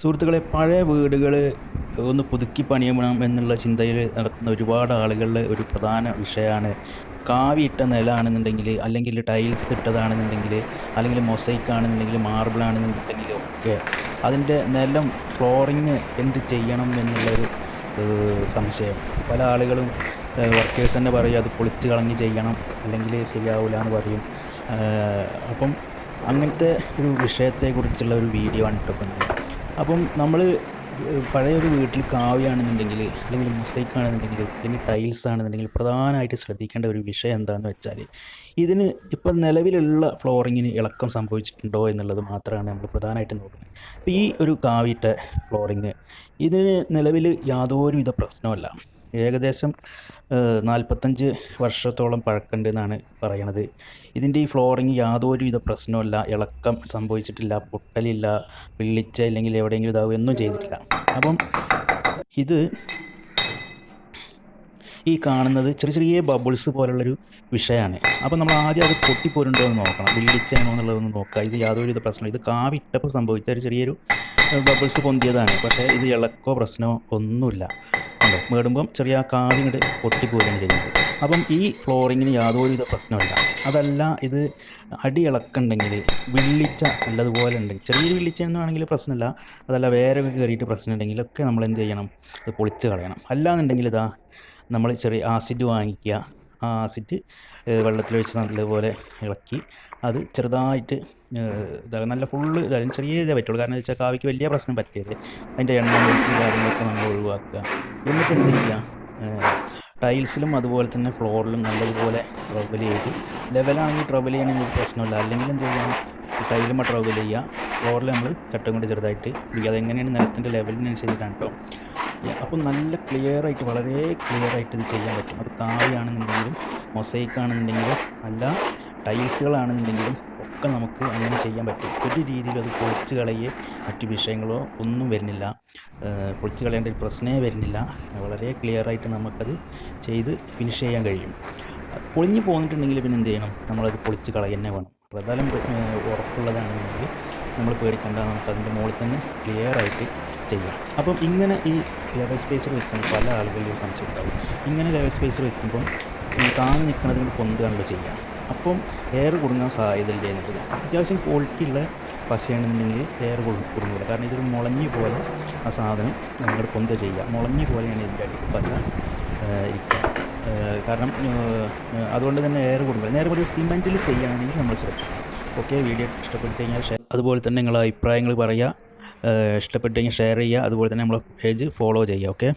സുഹൃത്തുക്കളെ പഴയ വീടുകൾ ഒന്ന് പുതുക്കി പണിയണം എന്നുള്ള ചിന്തയിൽ നടക്കുന്ന ഒരുപാട് ആളുകളുടെ ഒരു പ്രധാന വിഷയമാണ് കാവി ഇട്ട നിലാണെന്നുണ്ടെങ്കിൽ അല്ലെങ്കിൽ ടൈൽസ് ഇട്ടതാണെന്നുണ്ടെങ്കിൽ അല്ലെങ്കിൽ മൊസൈക്ക് ആണെന്നുണ്ടെങ്കിൽ മാർബിൾ ആണെന്നുണ്ടെങ്കിൽ ഒക്കെ അതിന്റെ നിലം ഫ്ലോറിങ് എന്ത് ചെയ്യണം എന്നുള്ളൊരു സംശയം പല ആളുകളും വർക്കേഴ്സ് തന്നെ പറയും അത് പൊളിച്ച് കളഞ്ഞ് ചെയ്യണം അല്ലെങ്കിൽ ശരിയാവില്ല എന്ന് പറയും അപ്പം അങ്ങനത്തെ ഒരു വിഷയത്തെക്കുറിച്ചുള്ള ഒരു വീഡിയോ ആണ് ഇത്. അപ്പം നമ്മൾ പഴയൊരു വീട്ടിൽ കാവ്യാണെന്നുണ്ടെങ്കിൽ അല്ലെങ്കിൽ മൊസൈക്ക് ആണെന്നുണ്ടെങ്കിൽ അല്ലെങ്കിൽ ടൈൽസ് ആണെന്നുണ്ടെങ്കിൽ പ്രധാനമായിട്ട് ശ്രദ്ധിക്കേണ്ട ഒരു വിഷയം എന്താണെന്ന് വെച്ചാൽ ഇതിന് ഇപ്പം നിലവിലുള്ള ഫ്ലോറിങ്ങിന് ഇളക്കം സംഭവിച്ചിട്ടുണ്ടോ എന്നുള്ളത് മാത്രമാണ് നമ്മൾ പ്രധാനമായിട്ട് നോക്കുന്നത്. അപ്പോൾ ഈ ഒരു കാവിയിട്ട ഫ്ലോറിങ് ഇതിന് നിലവിൽ യാതൊരുവിധ പ്രശ്നമല്ല ഏകദേശം നാൽപ്പത്തഞ്ച് വർഷത്തോളം പഴക്കണ്ടെന്നാണ് പറയണത്. ഇതിന്റെ ഈ ഫ്ലോറിങ് യാതൊരുവിധ പ്രശ്നമില്ല ഇളക്കം സംഭവിച്ചിട്ടില്ല പൊട്ടലില്ല വിള്ളിച്ച അല്ലെങ്കിൽ എവിടെയെങ്കിലും ഇതാവും ഒന്നും ചെയ്തിട്ടില്ല. അപ്പം ഇത് ഈ കാണുന്നത് ചെറിയ ചെറിയ ബബിൾസ് പോലുള്ളൊരു വിഷയമാണ് അപ്പോൾ നമ്മൾ ആദ്യം അത് പൊട്ടിപ്പോരുണ്ടോ എന്ന് നോക്കണം. വിള്ളിച്ചാണോ എന്നുള്ളതൊന്ന് നോക്കുക. ഇത് യാതൊരുവിധ പ്രശ്നമില്ല ഇത് കാവിട്ടപ്പോൾ സംഭവിച്ച ഒരു ചെറിയൊരു ബബിൾസ് പൊന്തിയതാണ്. പക്ഷേ ഇത് ഇളക്കോ പ്രശ്നമോ ഒന്നുമില്ല. ഉണ്ടോ മേടുമ്പം ചെറിയ ആ പൊട്ടിപ്പോവുകയാണ് ചെയ്യുന്നത്. അപ്പം ഈ ഫ്ലോറിങ്ങിന് യാതൊരുവിധ പ്രശ്നമില്ല അതല്ല ഇത് അടി ഇളക്കുണ്ടെങ്കിൽ വിള്ളിച്ച നല്ലതുപോലെ ഉണ്ടെങ്കിൽ ചെറിയൊരു വിള്ളിച്ച എന്നാണെങ്കിൽ പ്രശ്നമില്ല. അതല്ല വേറെ കയറിയിട്ട് പ്രശ്നം ഉണ്ടെങ്കിലൊക്കെ നമ്മൾ എന്ത് ചെയ്യണം? അത് പൊളിച്ച് കളയണം. അല്ലാന്നുണ്ടെങ്കിൽ ഇതാ നമ്മൾ ചെറിയ ആസിഡ് വാങ്ങിക്കുക. ആ ആസിഡ് വെള്ളത്തിലൊഴിച്ച് നല്ലതുപോലെ ഇളക്കി അത് ചെറുതായിട്ട് ഏഹ്, ഇതാ നല്ല ഫുള്ള് ഇതായാലും ചെറിയ ഇതേ പറ്റുള്ളൂ. കാരണം വെച്ചാൽ കാവിക്ക് വലിയ പ്രശ്നം പറ്റിയത് അതിന്റെ എണ്ണ കാര്യങ്ങളൊക്കെ നമ്മൾ ഒഴിവാക്കുക. എന്നിട്ട് എന്ത് ചെയ്യുക ടൈൽസിലും അതുപോലെ തന്നെ ഫ്ലോറിലും നല്ലതുപോലെ ട്രബിൾ ചെയ്ത് ലെവലാണെങ്കിൽ ട്രബിൾ ചെയ്യണമെങ്കിൽ പ്രശ്നമില്ല. അല്ലെങ്കിൽ എന്ത് ചെയ്യാം? ടൈലുമ്പോൾ ട്രബിൾ ചെയ്യുക ഫ്ലോറിൽ നമ്മൾ ചട്ടം കൊണ്ട് ചെറുതായിട്ട് പിടിക്കുക. അതെങ്ങനെയാണ് നിലത്തിന്റെ ലെവലിനനുസരിച്ചിട്ടാണ് കേട്ടോ അപ്പം നല്ല ക്ലിയർ ആയിട്ട് വളരെ ക്ലിയർ ആയിട്ട് ഇത് ചെയ്യാൻ പറ്റും. അത് കാവിയാണെന്നുണ്ടെങ്കിലും മൊസൈക്ക് ആണെന്നുണ്ടെങ്കിലും അല്ല ടൈൽസുകളാണെന്നുണ്ടെങ്കിലും ഒക്കെ നമുക്ക് അങ്ങനെ ചെയ്യാൻ പറ്റും. ഒരു രീതിയിലും അത് പൊളിച്ച് കളയുകയോ മറ്റു വിഷയങ്ങളോ ഒന്നും വരുന്നില്ല. പൊളിച്ച് കളയേണ്ട ഒരു പ്രശ്നമേ വരുന്നില്ല. വളരെ ക്ലിയർ ആയിട്ട് നമുക്കത് ചെയ്ത് ഫിനിഷ് ചെയ്യാൻ കഴിയും. പൊളിഞ്ഞു പോന്നിട്ടുണ്ടെങ്കിൽ പിന്നെ എന്ത് ചെയ്യണം? നമ്മളത് പൊളിച്ച് കളയന്നെ വേണം. പ്രധാനം ഉറപ്പുള്ളതാണെന്നുണ്ടെങ്കിൽ നമ്മൾ പേടിക്കണ്ട. നമുക്ക് അതിന്റെ മുകളിൽ തന്നെ ക്ലിയർ ആയിട്ട് ചെയ്യാം. അപ്പം ഇങ്ങനെ ഈ ലെവൽ സ്പേസർ വെക്കുമ്പോൾ പല ആളുകളുടെയും സംശയം ഉണ്ടാവും. ഇങ്ങനെ ലെവൽ സ്പേസർ വെക്കുമ്പം താങ്ങ് താങ്ങി നിൽക്കുന്നത് കൊണ്ട് പൊന്തുകയാണല്ലോ ചെയ്യുക അപ്പം എയർ കുടുങ്ങാൻ സാധ്യതയില്ല എന്നുള്ളത് അത്യാവശ്യം ക്വാളിറ്റി ഉള്ള പശയാണെന്നുണ്ടെങ്കിൽ എയർ കുടുങ്ങില്ല കാരണം ഇതൊരു മുളങ്ങി പോലെ ആ സാധനം നമ്മൾ പൊന്ത ചെയ്യുക മുളങ്ങി പോലെയാണ് ഇതിന്റെ അടിയിൽ പശ ഇരിക്കുക കാരണം അതുകൊണ്ട് തന്നെ എയർ കുടുങ്ങില്ല നേരെ പോലെ സിമെന്റിൽ ചെയ്യുകയാണെങ്കിൽ നമ്മൾ ശ്രദ്ധിക്കണം ഓക്കെ വീഡിയോ ഇഷ്ടപ്പെട്ട് കഴിഞ്ഞാൽ ഷെയർ അതുപോലെ തന്നെ നിങ്ങളുടെ അഭിപ്രായങ്ങൾ പറയുക. ഇഷ്ടപ്പെട്ട് കഴിഞ്ഞാൽ ഷെയർ ചെയ്യുക. അതുപോലെ തന്നെ നമ്മളെ പേജ് ഫോളോ ചെയ്യുക. ഓക്കെ?